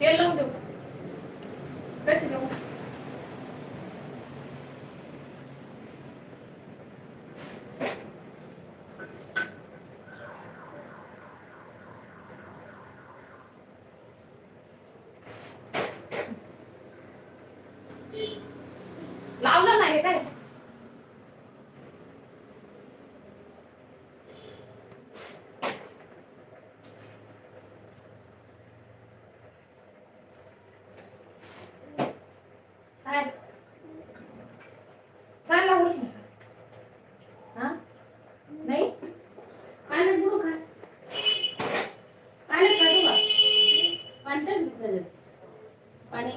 तेल लावून देऊ कशी देऊ लावलं नाही काय काय चालला हो हा नाही पाण्यात बुडू का पाण्यात काढू का पाण्यातच घेतलं पाणी.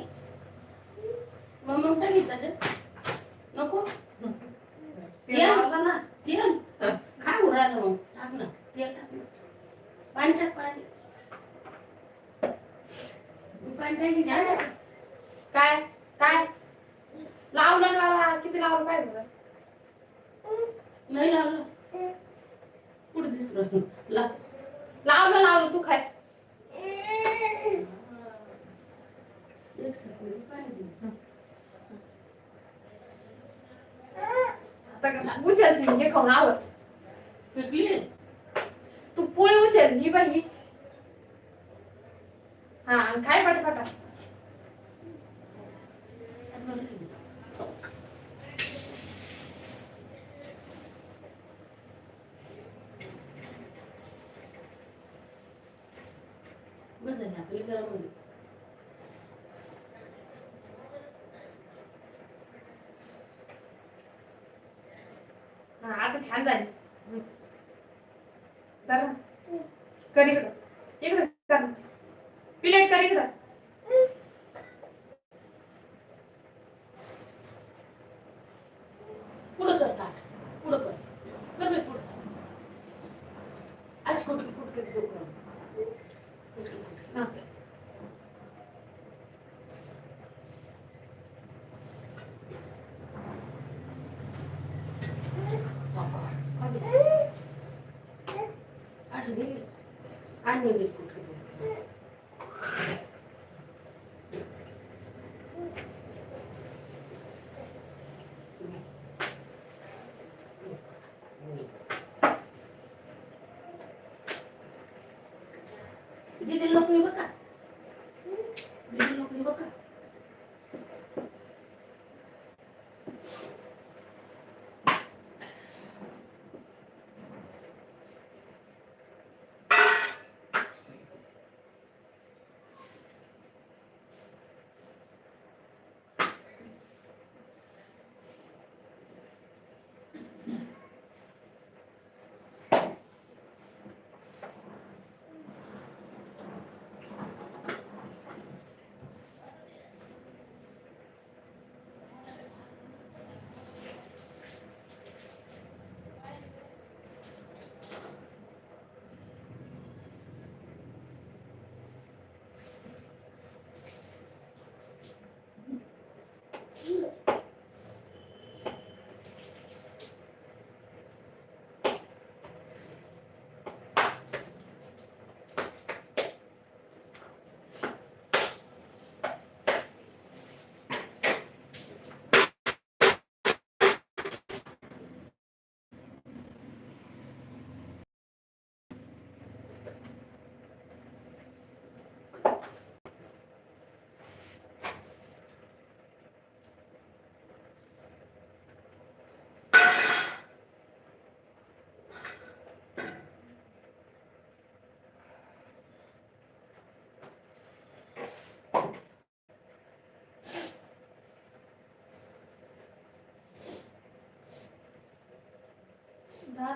मग टाकीत त्याच्यात नको. ना. तेल. काय उरायला मग. टाक ना. तेल टाक ना. पाणी टाक पाणी. पाणी टाकी द्या काय? काय? लावलं ना बाबा. किती लावलं काय बघ. नाही लावलं. कुठं दिसलं? लावलं लावलं. तू काय एक सेकंद पाणी दे. आता म्हणजे खाऊन आवड तू पोळी उचल ही बाई हा. काय पटापटा. बस झाली आपली गरम होईल हा आता छान झाली. जरा कर इकडं. इकडं कर. प्लेट कर इकडं. पुढं कर ताट. पुढं कर. कर पुढं. आज कुठं कुठं कर हा. असं दे आणि दे कुठे दीदी लोक बघा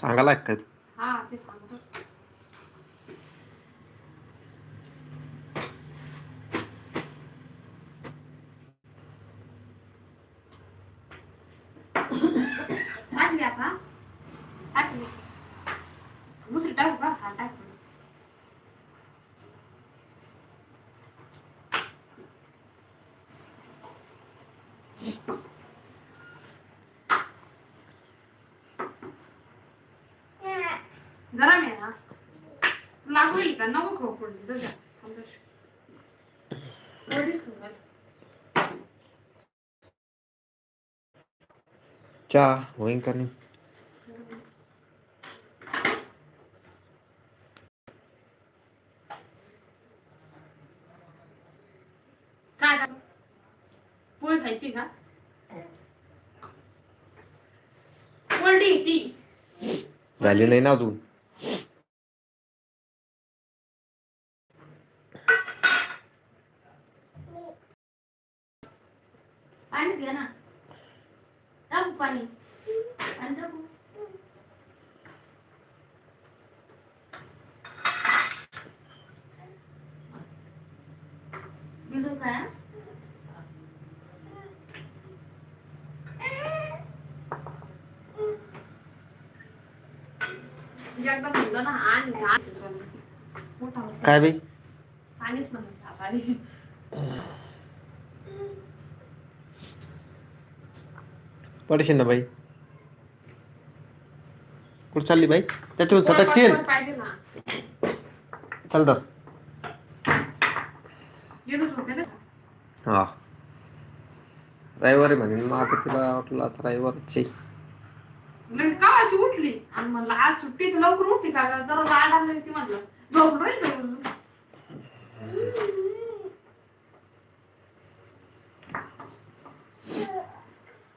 सांगायला काय हा ते सांगतो टाकली आता टाकली दुसरी टाकू का हा टाकली गरम आहे ना लागू येईल का? नको खाऊ पडली तुझ्या. चहा होईन का नाही? काय? पोळी खायची का? पोळी ती. झाली नाही ना अजून पाणी घ्या ना टाकू पाणी पाणी टाकू भिजू काय हा? एकदा म्हणलं ना आणि आणि मोठा होता. काय बाई पडशील ना बाई. कुठं चालली बाई? त्याच्यावर सटकशील पाहिजे चल तर हा. रविवारी म्हणेन मग आता तिला वाटलं आता रविवारची म्हणजे कावाची उठली? आणि म्हणलं आज सुट्टी तर लवकर उठली का गं? दररोज आठ आणलं ती म्हणलं. झोपून राहील.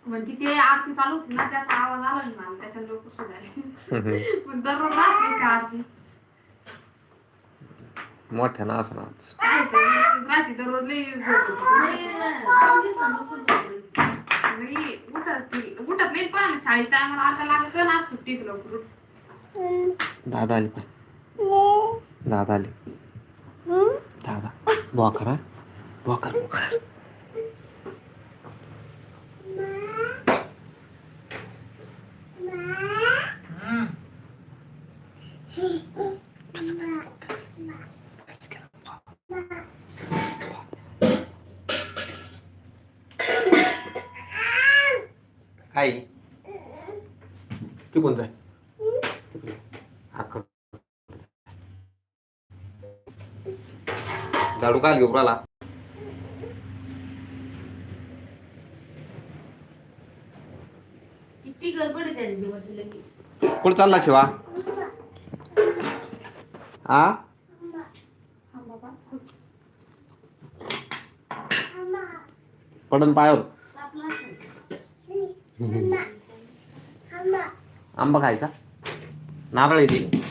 म्हणजे ते आरती चालू होती ना त्याचा आवाज आला मला त्याच्या लोक सुधारले. पण दररोज राहते का आरती? मोठ्या ना असं आज काय ते, राहते दररोज लई झोप नाही, येते. नाही, दोन दिवसांनी लवकर झोपली. नाही, उठत ती- उठत टायमाला आता लागत ना लवकर. दादा आली पाय दादा आली. दादा बुवा करा. बुवा कर बुवा कर. काय तू कोण जाय. हा कर. झाडू काय जीवाची लगी. कुठं चालला शिवा? आ? हा. पडन पायावर. आंबा खायचा. नारळ येते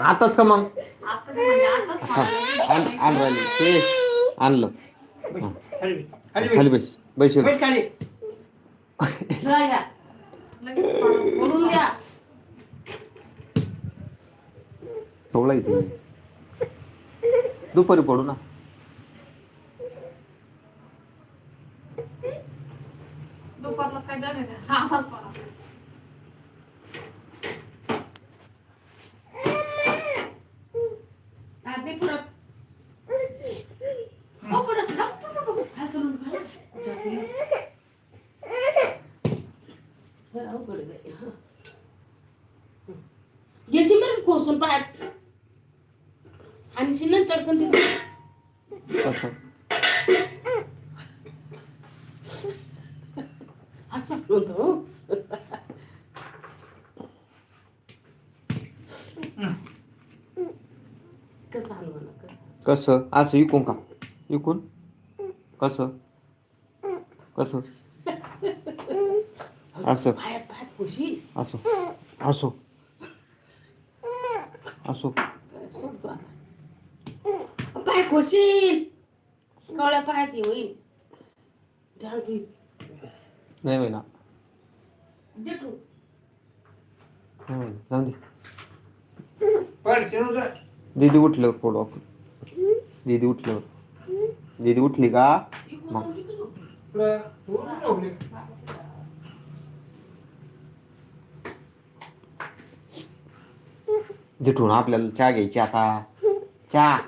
आताच का मग? म्हणजे हा, आण राहिली. ते आणलं. खाली बस बैस. ठेवला इथे दुपारी पडू ना दुपारला काय दर आहे का? आवाज पडा. हात नाही पुरत हो, पुरत. नको, नको, नको. हात करून खा. जाते. हे अवघड आहे बाई. हं. हं. घेशील बरं का खोसून पायात आणि शी नंतर पण ते असं म्हणतो कसं म्हणा कसं? कसं? असं इकून का? इकून? कसं? कसं? असं. पायात पायात खुशी. असो. असो. असो. सोडतो आता पाय खुशील कवळ्या पायात ये होईल. ध्यान होईल नाही होईना. देतो नाही होईना. जाऊ दे. दीदी उठलं फोडू आपण दीदी उठलं. दीदी उठली का? मग. जिथून आपल्याला चहा घ्यायची आता. चहा.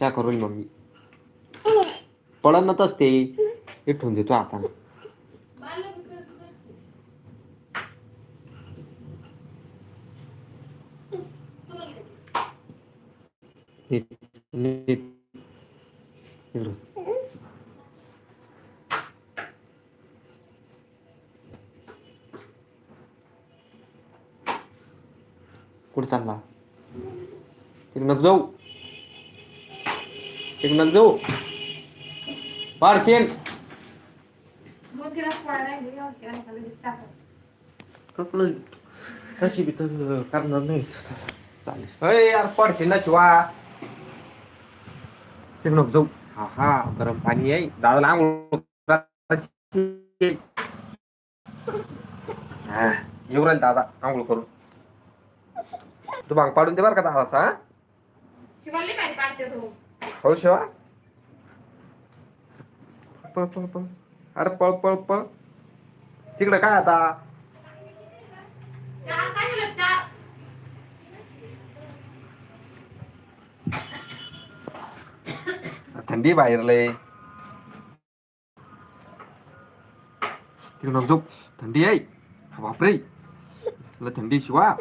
चहा करून मम्मी. पडतच ते. इथून देतो आता. नीट कुठं चालला? तिकडं जाऊ. तिकडं जाऊ. पारशेन. कपलं तशी बी तर करणार नाही. चालेल. यार पडचे ना शिवा. तिकडं जाऊ. हा हा गरम पाणी आहे. दादाला आंघोळ. हा, येऊ राहील दादा आंघोळ करून. तू भांग पाडून दे बरं का दादा असा शिवाली माहिती पाडते तो हो शिवा. पळ पळ पळ. अरे पळ पळ पळ. तिकडे काय आता? थंडी बाहेर लय. तिकडं झोप. थंडी आहे. बापरे. तुला थंडी शिवा.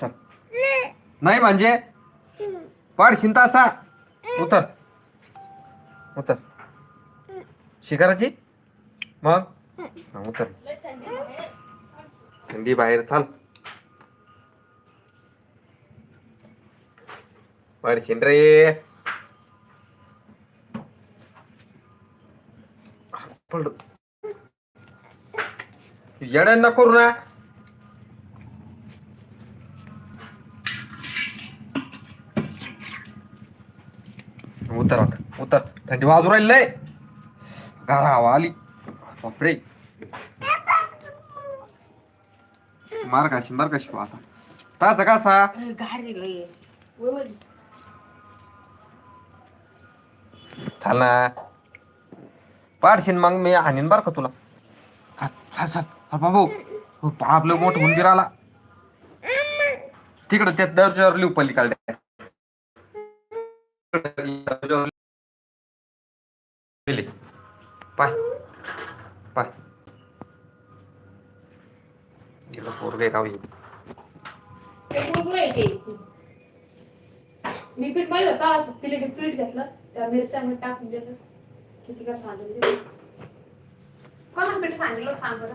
चल. नाही म्हणजे. पाड शिंता असा. उतर. उतर. शिकाराची मग? हा, उतर. थंडी बाहेर चाल. पडशील रे. पड. येड्यांना करू ना उतर आता थंडी वाजू राहिली लय. गारा हवा आली. बापरे. मार काशी मार काशी आता ताचा कसा. चाल ना. पाडशीन मग मी हाणीन बर का तुला. चाल चाल अरे बाबू हो, आपलं मोठं मंदिर आला. तिकडं त्या दर्जावर लिहू पलीकडे. गेले. पाय पाय गेलं पोरगे गाव येईल. मी पीठ पाहिलं होता प्लेटीत पीठ घेतलं त्या मिरच्या मीठ टाकून दिलं किती का दिलं कोणा पीठ सांगितलं सांग बरं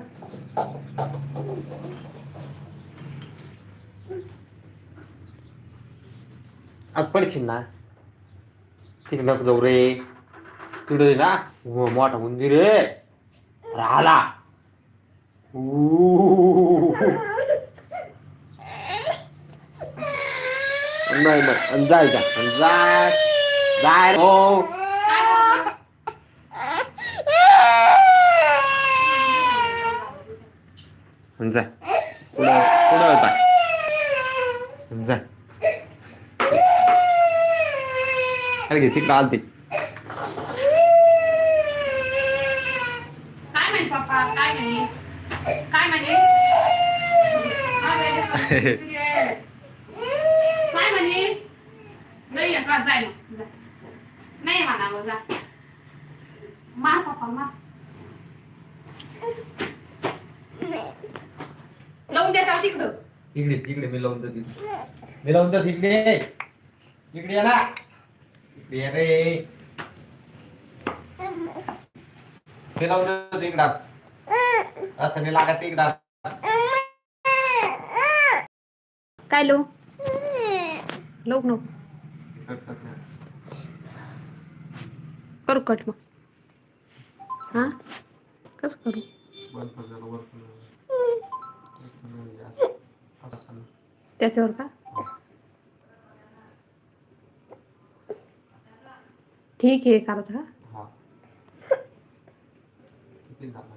आज पडशील ना तिकडे नको जाऊ रे तिकडे ना हो, मोठा मंदिर आहे राहिला नाही नाही आणि जाय जा आणि जाय जाय हो आणि जाय पुढं पुढं जाय आणि जाय अरे घे तिकडं आलती काय म्हणे पप्पा काय म्हणे काय म्हणे काय म्हणे? नाही का जाय जा. नाही म्हणावं जा. मार पप्पा लावून द्या त्याला तिकडं. मी लावून देतो. तिकडे मी लावून देतो या. ना. इकडे या रे. मी लावून देतो तिकडा असं नाही लागत तिकडा काय लो? लोक नो करू कट मग. हा? कस करू? त्याच्यावर का? ठीक आहे करायचं का? हा. किती झालं